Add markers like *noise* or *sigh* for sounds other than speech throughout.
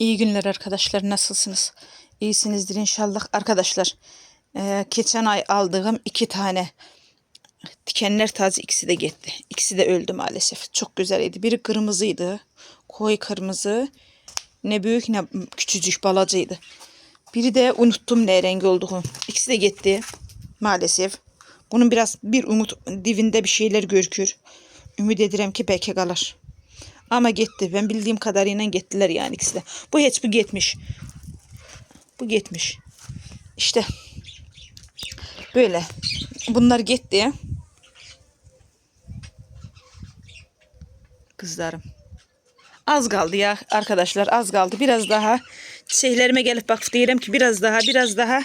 İyi günler arkadaşlar. Nasılsınız? İyisinizdir inşallah. Arkadaşlar eee, geçen ay aldığım iki tane dikenler taze ikisi de gitti. İkisi de öldü maalesef. Çok güzeldi. Biri kırmızıydı. Koyu kırmızı. Ne büyük ne küçücük balacıydı. Biri de unuttum ne rengi olduğunu. İkisi de gitti maalesef. Bunun biraz bir umut divinde bir şeyler görükür. Ümit ederim ki belki kalır. Ama gitti. Ben bildiğim kadarıyla gittiler yani ikisi de. Bu hiç bu gitmiş. Bu gitmiş. İşte böyle. Bunlar gitti. Kızlarım. Az kaldı ya arkadaşlar az kaldı. Biraz daha şeylerime gelip bak diyelim ki biraz daha biraz daha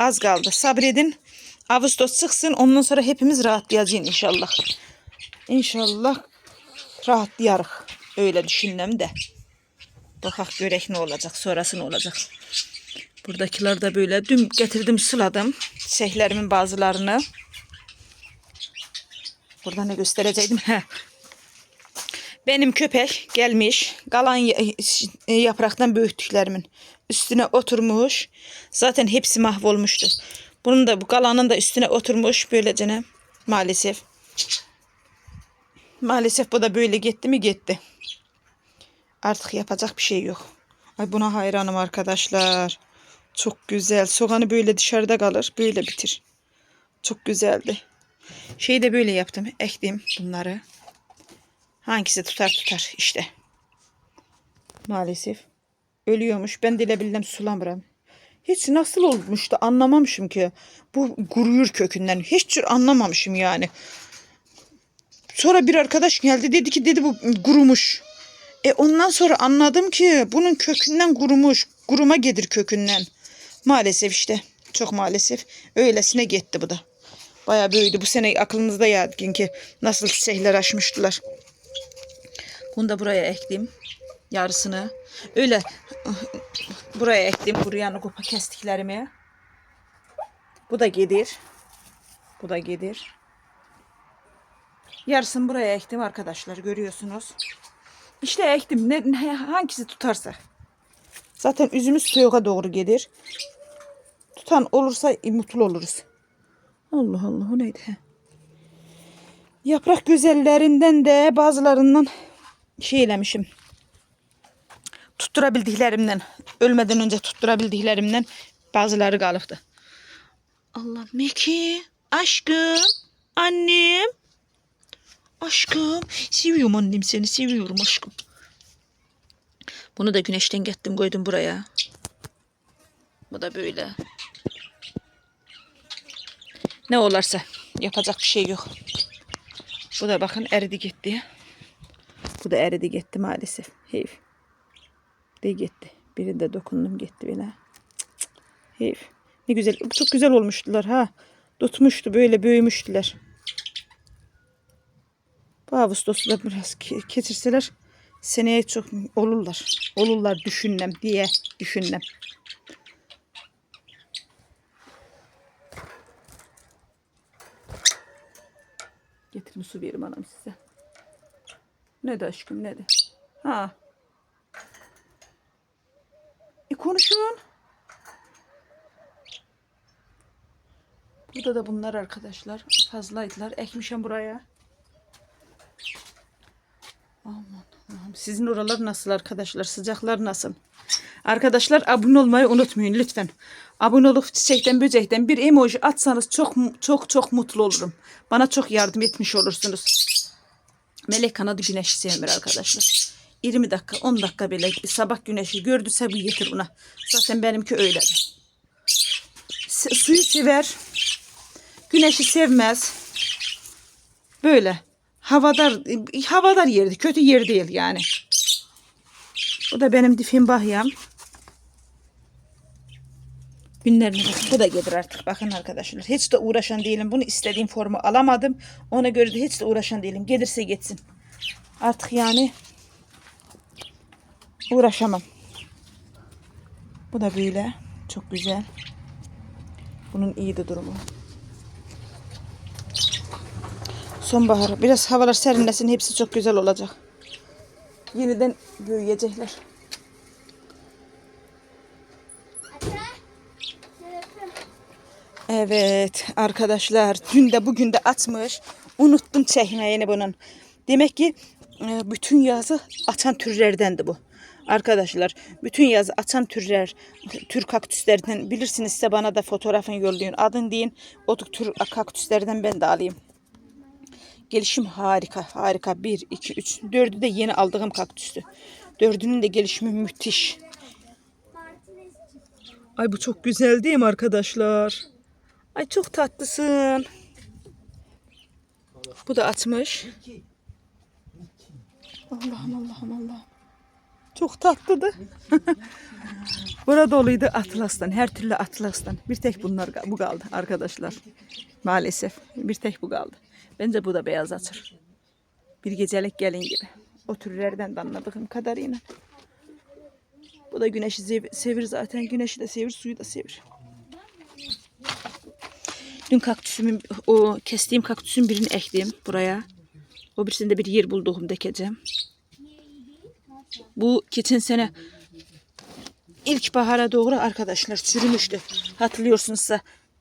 az kaldı. Sabredin. Ağustos çıksın ondan sonra hepimiz rahatlayacağız inşallah. İnşallah rahatlayarız. Öyle düşündüm de. Bakak görek ne olacak sonrası ne olacak. Buradakiler de böyle dün getirdim sıladım. Şeyhlerimin bazılarını. Burada ne gösterecektim? Benim köpek gelmiş. Kalan ya- yapraktan büyüttüklerimin üstüne oturmuş. Zaten hepsi mahvolmuştu. Bunun da bu kalanın da üstüne oturmuş böylece maalesef. Maalesef bu da böyle gitti mi gitti. Artık yapacak bir şey yok. Ay buna hayranım arkadaşlar. Çok güzel. Soğanı böyle dışarıda kalır. Böyle bitir. Çok güzeldi. Şeyi de böyle yaptım. Ektim bunları. Hangisi tutar tutar işte. Maalesef. Ölüyormuş. Ben dile bildim sulamıram. Hiç nasıl olmuştu anlamamışım ki. Bu kuruyur kökünden. Hiç anlamamışım yani. Sonra bir arkadaş geldi dedi ki dedi bu kurumuş. E ondan sonra anladım ki bunun kökünden kurumuş. Kuruma gelir kökünden. Maalesef işte. Çok maalesef. Öylesine gitti bu da. Bayağı büyüdü. Bu sene aklımızda ya ki nasıl çiçekler açmıştılar. Bunu da buraya ektim. Yarısını. Öyle buraya ektim. Buraya kupa kestiklerimi. Bu da gelir. Bu da gelir. Yarısını buraya ektim arkadaşlar. Görüyorsunuz. İşte ektim. Ne, ne- hangisi tutarsa. Zaten üzümüz soğuğa doğru gelir. Tutan olursa mutlu oluruz. Allah Allah o neydi? he? Yaprak güzellerinden de bazılarından şey eləmişim. Tutturabildiklerimden, ölmeden önce tutturabildiklerimden bazıları kalıptı. Allah Meki, aşkım, annem. Aşkım, seviyorum annem seni, seviyorum aşkım. Bunu da güneşten gettim koydum buraya. Bu da böyle. Ne olarsa yapacak bir şey yok. Bu da bakın eridi gitti. Bu da eridi gitti maalesef. Heyf. De gitti. Birinde dokundum gitti bile. Heyf. Ne güzel. Çok güzel olmuştular ha. Tutmuştu böyle büyümüştüler. Bu Ağustos'ta da biraz ke- ketirseler seneye çok olurlar. Olurlar düşündüm diye düşündüm. Getirin su verim anam size. Ne de aşkım ne de. Ha. E konuşun. Burada da bunlar arkadaşlar. Fazlaydılar. Ekmişim buraya. Aman Allah'ım. Sizin oralar nasıl arkadaşlar? Sıcaklar nasıl? Arkadaşlar abone olmayı unutmayın lütfen. Abone olup çiçekten böcekten bir emoji atsanız çok çok çok mutlu olurum. Bana çok yardım etmiş olursunuz. Melek kanadı güneşi sevmir arkadaşlar. 20 dakika 10 dakika bile sabah güneşi gördüyse bu yeter buna. Zaten benimki öyle. Suyu sever. Güneşi sevmez. Böyle. Havadar havadar yerdi. Kötü yer değil yani. Bu da benim difin bahyam. Günlerine. Bu da gelir artık. Bakın arkadaşlar. Hiç de uğraşan değilim. Bunu istediğim formu alamadım. Ona göre de hiç de uğraşan değilim. Gelirse geçsin. Artık yani uğraşamam. Bu da böyle. Çok güzel. Bunun iyiydi durumu. Sonbahar. Biraz havalar serinlesin. Hepsi çok güzel olacak. Yeniden büyüyecekler. Evet arkadaşlar dün de bugün de atmış. Unuttum çekmeyeni bunun. Demek ki e, bütün yazı açan türlerdendi bu. Arkadaşlar bütün yazı açan türler, tür kaktüslerden bilirsiniz size bana da fotoğrafını yollayın. Adın deyin o tür kaktüslerden ben de alayım. Gelişim harika harika. 1, 2, 3, 4'ü de yeni aldığım kaktüstü. Dördünün de gelişimi müthiş. Ay bu çok güzel değil mi arkadaşlar? Ay çok tatlısın. Bu da atmış. Allah'ım Allah'ım Allah'ım. Çok tatlıdı. *laughs* Burada doluydu atlastan. Her türlü atlastan. Bir tek bunlar bu kaldı arkadaşlar. Maalesef. Bir tek bu kaldı. Bence bu da beyaz açır. Bir gecelik gelin gibi. O türlerden de anladığım kadarıyla. Bu da güneşi sev- sevir zaten. Güneşi de sevir, suyu da sevir. Dün kaktüsümün, o kestiğim kaktüsün birini ektim buraya. O birisinde bir yer bulduğum dekeceğim. Bu geçen sene ilk bahara doğru arkadaşlar çürümüştü. Hatırlıyorsunuzsa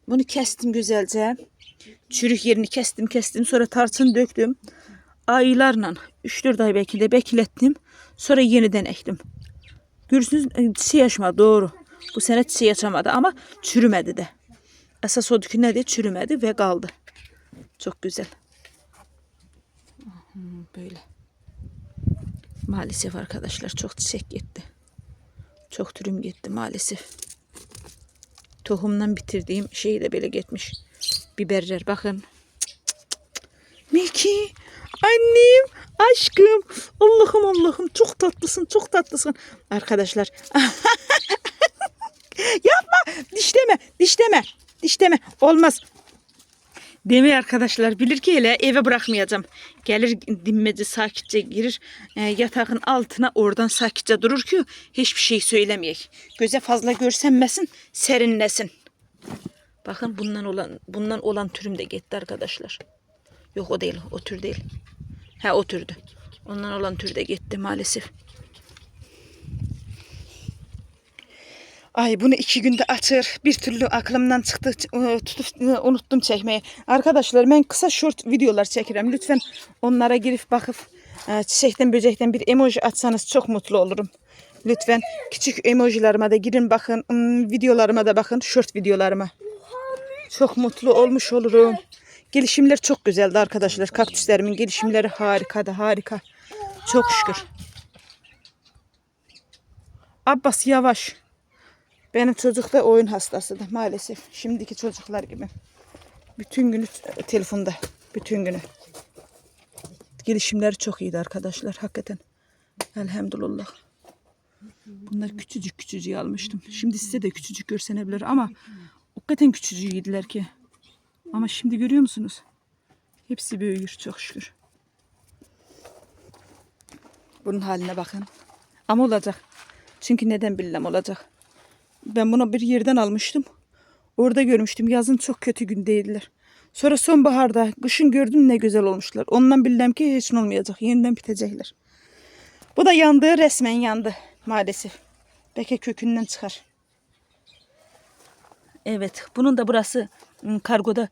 bunu kestim güzelce. Çürük yerini kestim kestim sonra tarçın döktüm. Aylarla 3-4 ay belki de beklettim. Sonra yeniden ektim. Görürsünüz e, çiçeği açmadı doğru. Bu sene çiçeği açamadı ama çürümedi de. Esas o ki nedir? Çürümedi ve kaldı. Çok güzel. Böyle. Maalesef arkadaşlar çok çiçek gitti. Çok türüm gitti maalesef. Tohumdan bitirdiğim şeyi de böyle gitmiş. Biberler bakın. Miki annem aşkım Allah'ım Allah'ım çok tatlısın çok tatlısın. Arkadaşlar *laughs* yapma dişleme dişleme dişleme olmaz. Demi arkadaşlar bilir ki hele eve bırakmayacağım. Gelir dinmeci sakitçe girir e, yatağın altına oradan sakitçe durur ki hiçbir şey söylemeyek. Göze fazla görsenmesin serinlesin. Bakın bundan olan bundan olan türüm de gitti arkadaşlar. Yok o değil o tür değil. Ha o türdü. Ondan olan tür de gitti maalesef. Ay bunu iki günde açır. Bir türlü aklımdan çıktı. e, Tutup e, unuttum çekmeyi. Arkadaşlar ben kısa short videolar çekerim. Lütfen onlara girip bakıp e, çiçekten böcekten bir emoji atsanız çok mutlu olurum. Lütfen küçük emojilerime de girin bakın. Hmm, Videolarıma da bakın. Short videolarıma. Çok mutlu olmuş olurum. Gelişimler çok güzeldi arkadaşlar. Kaktüslerimin gelişimleri harikadı harika. Çok şükür. Abbas yavaş. Benim çocuk da oyun hastasıdır maalesef. Şimdiki çocuklar gibi. Bütün günü telefonda. Bütün günü. Gelişimleri çok iyiydi arkadaşlar. Hakikaten. Elhamdülillah. Bunlar küçücük küçücük almıştım. Şimdi size de küçücük görsenebilir ama hakikaten küçücük yediler ki. Ama şimdi görüyor musunuz? Hepsi büyüyor çok şükür. Bunun haline bakın. Ama olacak. Çünkü neden bilmem olacak. Ben bunu bir yerden almıştım. Orada görmüştüm. Yazın çok kötü gün değiller. Sonra sonbaharda, kışın gördüm ne güzel olmuşlar. Ondan bildim ki hiç olmayacak. Yeniden bitecekler. Bu da yandı, resmen yandı maalesef. Belki kökünden çıkar. Evet, bunun da burası kargoda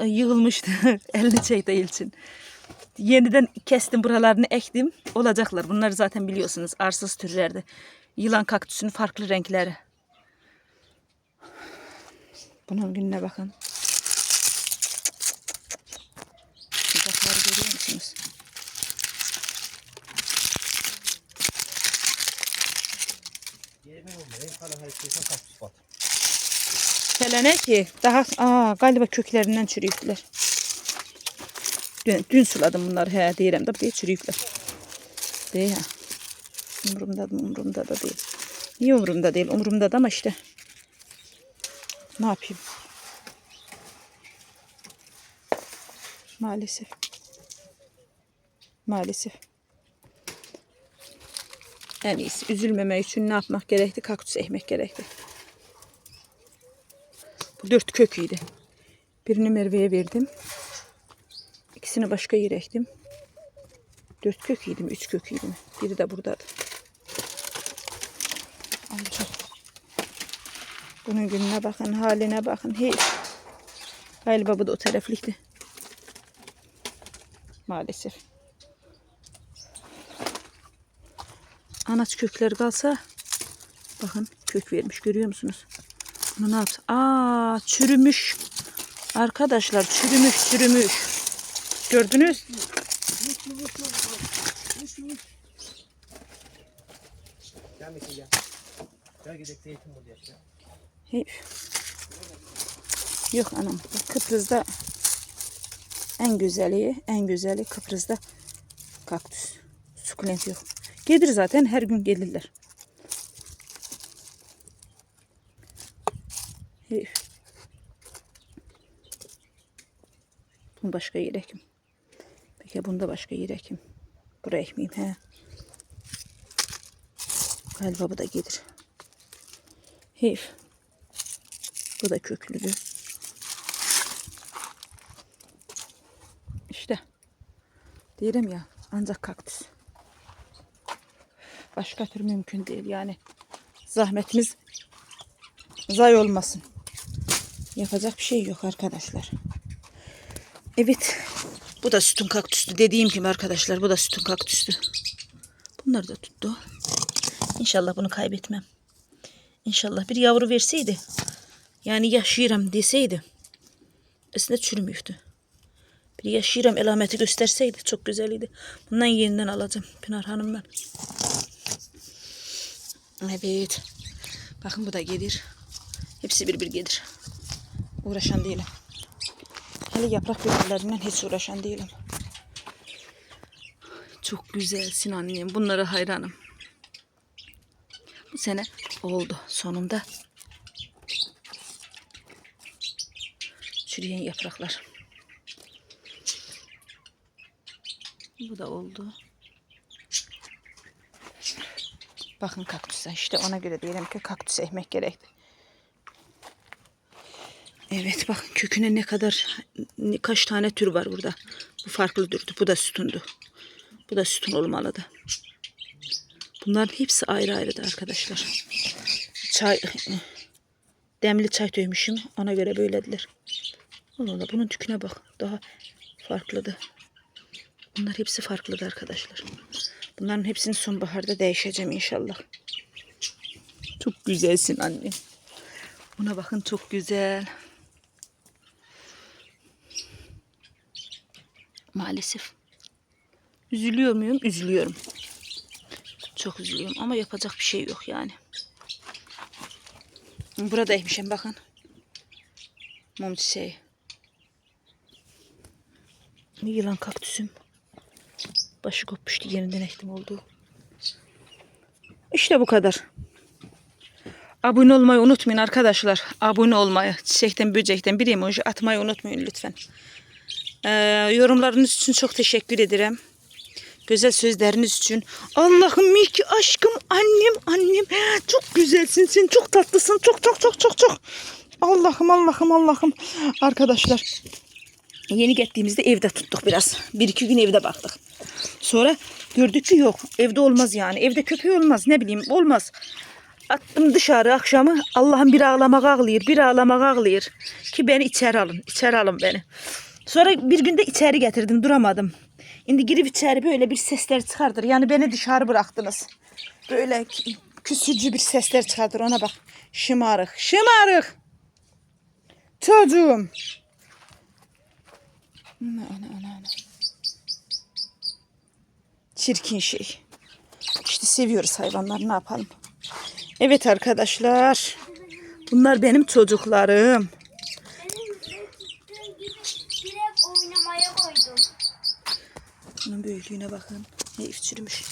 ı, yığılmıştı. *laughs* Elini çekti için. Yeniden kestim buralarını ektim. Olacaklar. Bunları zaten biliyorsunuz arsız türlerde. Yılan kaktüsünün farklı renkleri. Bunun gününe bakın. Sıcakları görüyor musunuz? Selene ki daha aa, galiba köklerinden çürüyüpler. Dün, dün suladım bunları he değilim de diye çürüyüpler. Değil ha. Umurumda mı umurumda da değil. Niye umurumda değil? Umurumda da ama işte. Ne yapayım? Maalesef. Maalesef. En iyisi üzülmemek için ne yapmak gerekti? Kaktüs ekmek gerekti. Dört köküydü. Birini Merve'ye verdim. İkisini başka yere ektim. Dört köküydü mü? Üç köküydü mü? Biri de buradadı. Alacağım. Bunun gününe bakın, haline bakın. Hiç. Galiba bu da o taraflıktı. Maalesef. Anaç kökleri kalsa bakın kök vermiş görüyor musunuz? Bunu ne? Aa çürümüş. Arkadaşlar çürümüş çürümüş. Gördünüz? Yok anam. Kıbrıs'da en güzeli, en güzeli Kıbrıs'da kaktüs. Sukulent yok. Gelir zaten her gün gelirler. Hey. Bunu başka yere ekim. Peki bunda başka yere ekim. Buraya ekmeyeyim he. Galiba bu da gelir. Heyf. Bu da köklüdü. İşte. Diyelim ya ancak kaktüs. Başka tür mümkün değil yani. Zahmetimiz zay olmasın. Yapacak bir şey yok arkadaşlar. Evet. Bu da sütun kaktüsü. Dediğim gibi arkadaşlar bu da sütun kaktüsü. Bunlar da tuttu. İnşallah bunu kaybetmem. İnşallah bir yavru verseydi. Yani yaşayırım deseydi. Aslında çürümüyordu. Bir yaşayırım elameti gösterseydi çok güzeliydi. Bundan yeniden alacağım Pınar Hanım'dan. Evet. Bakın bu da gelir. Hepsi bir bir gelir. Uğraşan değilim. Hele yaprak biberlerinden hiç uğraşan değilim. Çok güzelsin annem. Bunlara hayranım. Bu sene oldu sonunda. Çürüyen yapraklar. Bu da oldu. Bakın kaktüse işte ona göre diyelim ki kaktüs ekmek gerekti. Evet bakın köküne ne kadar kaç tane tür var burada. Bu farklı türdü. Bu da sütundu. Bu da sütun olmalıdı. Bunların hepsi ayrı ayrıdı arkadaşlar. Çay demli çay dövmüşüm. Ona göre böylediler. Allah Allah bunun tüküne bak. Daha farklıdı. Bunlar hepsi farklıdı arkadaşlar. Bunların hepsini sonbaharda değişeceğim inşallah. Çok güzelsin anne. Buna bakın çok güzel. Maalesef. Üzülüyor muyum? Üzülüyorum. Çok üzülüyorum ama yapacak bir şey yok yani. Buradaymışım bakın. Mum çiçeği. Yılan kaktüsüm. Başı kopmuştu yerinden ektim oldu. İşte bu kadar. Abone olmayı unutmayın arkadaşlar. Abone olmayı, çiçekten böcekten bir emoji atmayı unutmayın lütfen. Ee, yorumlarınız için çok teşekkür ederim. Güzel sözleriniz için. Allah'ım Miki aşkım annem annem. Çok güzelsin sen çok tatlısın çok çok çok çok çok. Allah'ım Allah'ım Allah'ım. Arkadaşlar yeni gittiğimizde evde tuttuk biraz. Bir iki gün evde baktık. Sonra gördük ki yok evde olmaz yani. Evde köpeği olmaz ne bileyim olmaz. Attım dışarı akşamı Allah'ım bir ağlamak ağlıyor bir ağlamak ağlıyor. Ki beni içeri alın içeri alın beni. Sonra bir günde içeri getirdim duramadım. Şimdi girip içeri böyle bir sesler çıkardır. Yani beni dışarı bıraktınız. Böyle kü- küsücü bir sesler çıkardır ona bak. Şımarık şımarık. Çocuğum. Ana ana ana ana. Çirkin şey. İşte seviyoruz hayvanları ne yapalım. Evet arkadaşlar. Bunlar benim çocuklarım. Benim çıktığım gibi direkt oynamaya koydum. Büyüklüğüne bakın. Ne çürümüş.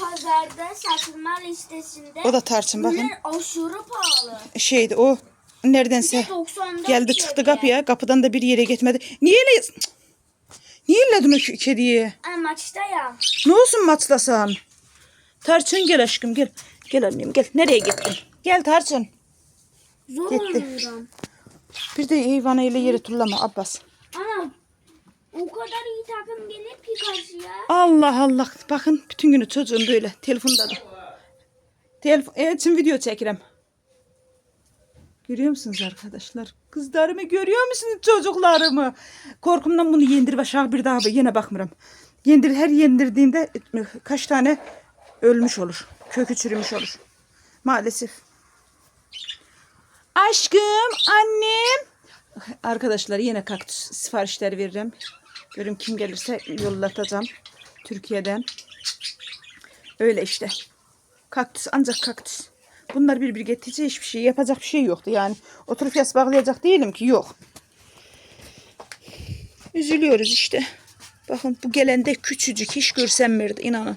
Pazarda satılma listesinde O da tarçın bakın. bunlar aşırı pahalı. Şeydi o neredense Bir de 94 geldi çıktı kapıya. Kapıdan da bir yere gitmedi. Niye le... Cık. Niye elledin o kö- kediyi? Ay maçta ya. Ne olsun maçlasan? Tarçın gel aşkım gel. Gel annem gel. Nereye gittin? Gel Tarçın. Zor Gitti. oynuyorum. Bir de hayvanı ile yere turlama Abbas. O kadar iyi takım gelip ki karşıya. Allah Allah. Bakın bütün günü çocuğum böyle telefonda da. Telefon, evet şimdi video çekirem. Görüyor musunuz arkadaşlar? Kızlarımı görüyor musunuz çocuklarımı? Korkumdan bunu yendir aşağı bir daha yine bakmıyorum. Yendir her yendirdiğimde e, kaç tane ölmüş olur. Kökü çürümüş olur. Maalesef. Aşkım, annem. Arkadaşlar yine kaktüs siparişleri veririm. Görün kim gelirse yollatacağım. Türkiye'den. Öyle işte. Kaktüs ancak kaktüs. Bunlar bir bir getirince hiçbir şey yapacak bir şey yoktu yani. Oturup yas bağlayacak değilim ki yok. Üzülüyoruz işte. Bakın bu gelen de küçücük hiç görsem verdi inanın.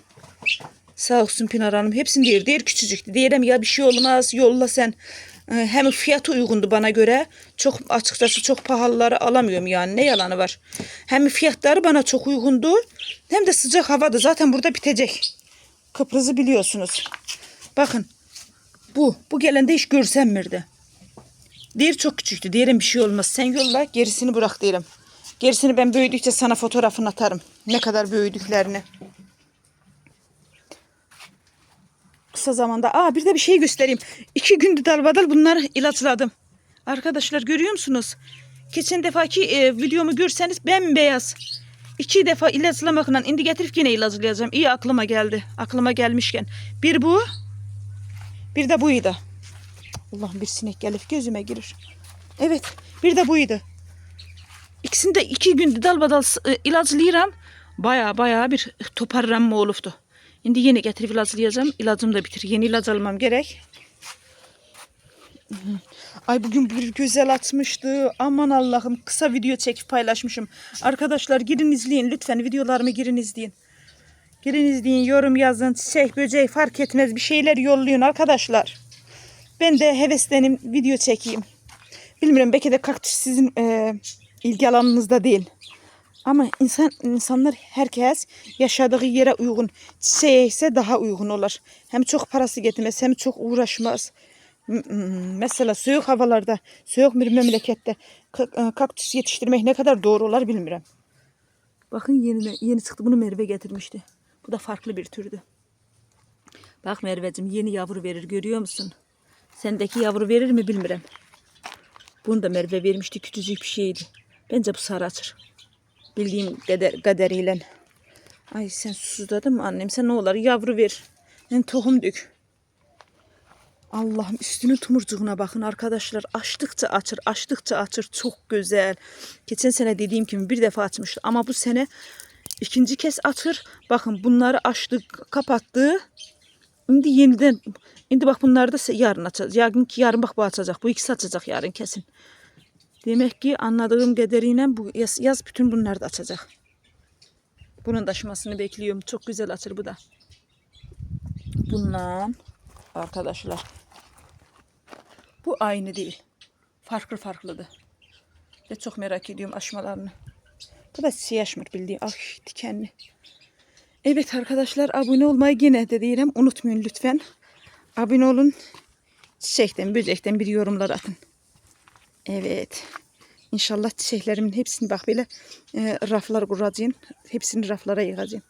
Sağ olsun Pinar Hanım. Hepsini diyor. Diğer küçücüktü. Diyelim ya bir şey olmaz yolla sen. Ee, Hem fiyatı uygundu bana göre. Çok açıkçası çok pahalıları alamıyorum yani. Ne yalanı var. Hem fiyatları bana çok uygundu. Hem de sıcak havada. Zaten burada bitecek. Kıbrıs'ı biliyorsunuz. Bakın. Bu. Bu gelen de hiç görsem mirdi. Diğer çok küçüktü. Diğerin bir şey olmaz. Sen yolla gerisini bırak derim. Gerisini ben büyüdükçe sana fotoğrafını atarım. Ne kadar büyüdüklerini. Kısa zamanda. Aa bir de bir şey göstereyim. İki gündür dalbadal bunları ilaçladım. Arkadaşlar görüyor musunuz? Geçen defaki e, videomu görseniz bembeyaz. İki defa ilaçlamakla indi getirip yine ilaçlayacağım. İyi aklıma geldi. Aklıma gelmişken. Bir bu. Bir de buydu. Allah'ım bir sinek gelip gözüme girir. Evet. Bir de buydu. İkisini de iki gündür dalbadal e, ilaçlayıram. Baya baya bir toparlanma oluftu. Şimdi yeni getirip ilaçlayacağım. İlacım da bitir. Yeni ilaç almam gerek. Ay bugün bir güzel atmıştı. Aman Allah'ım kısa video çekip paylaşmışım. Arkadaşlar girin izleyin lütfen videolarımı girin izleyin. Girin izleyin yorum yazın çiçek böcek fark etmez bir şeyler yollayın arkadaşlar. Ben de heveslenim video çekeyim. Bilmiyorum belki de kaktüs sizin e, ilgi alanınızda değil. Ama insan insanlar herkes yaşadığı yere uygun çiçeğe ise daha uygun olur. Hem çok parası getirmez hem çok uğraşmaz. M- m- Mesela soğuk havalarda, soğuk bir ka- e, kaktüs yetiştirmek ne kadar doğru olur bilmiyorum. Bakın yeni yeni çıktı bunu Merve getirmişti. Bu da farklı bir türdü. Bak Merveciğim yeni yavru verir görüyor musun? Sendeki yavru verir mi bilmiyorum. Bunu da Merve vermişti küçücük bir şeydi. Bence bu sarı açır. Bildiğim kader. Ay sen susuzladın mı annem? Sen ne olur yavru ver. Ben tohum dök. Allah'ım üstünün tumurcuğuna bakın arkadaşlar. Açtıkça açır, açtıkça açır. Çok güzel. Geçen sene dediğim gibi bir defa açmıştı. Ama bu sene ikinci kez açır. Bakın bunları açtı, kapattı. Şimdi yeniden, şimdi bak bunları da yarın açacak. Yarın yarın bak bu açacak. Bu ikisi açacak yarın kesin. Demek ki anladığım kadarıyla bu yaz, yaz bütün bunları da açacak. Bunun da açmasını bekliyorum. Çok güzel açır bu da. Bundan arkadaşlar. Bu aynı değil. Farklı farklıdı. Ve çok merak ediyorum aşmalarını. Bu da siyaşmır bildiğin. Ah dikenli. Evet arkadaşlar abone olmayı yine de diyelim. Unutmayın lütfen. Abone olun. Çiçekten, böcekten bir yorumlar atın. Evet. İnşallah çiçeklerimin hepsini bak böyle e, raflar kuracağım. Hepsini raflara yığacağım.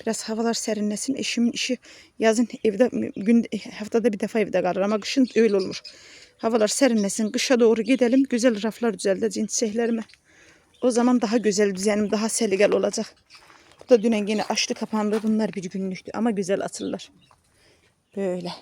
Biraz havalar serinlesin. Eşimin işi yazın evde gün haftada bir defa evde kalır ama kışın öyle olur. Havalar serinlesin. Kışa doğru gidelim. Güzel raflar düzelteceğim çiçeklerime. O zaman daha güzel düzenim, daha seligal olacak. Bu da dünen yine açtı kapandı. Bunlar bir günlüktü ama güzel atırlar. Böyle.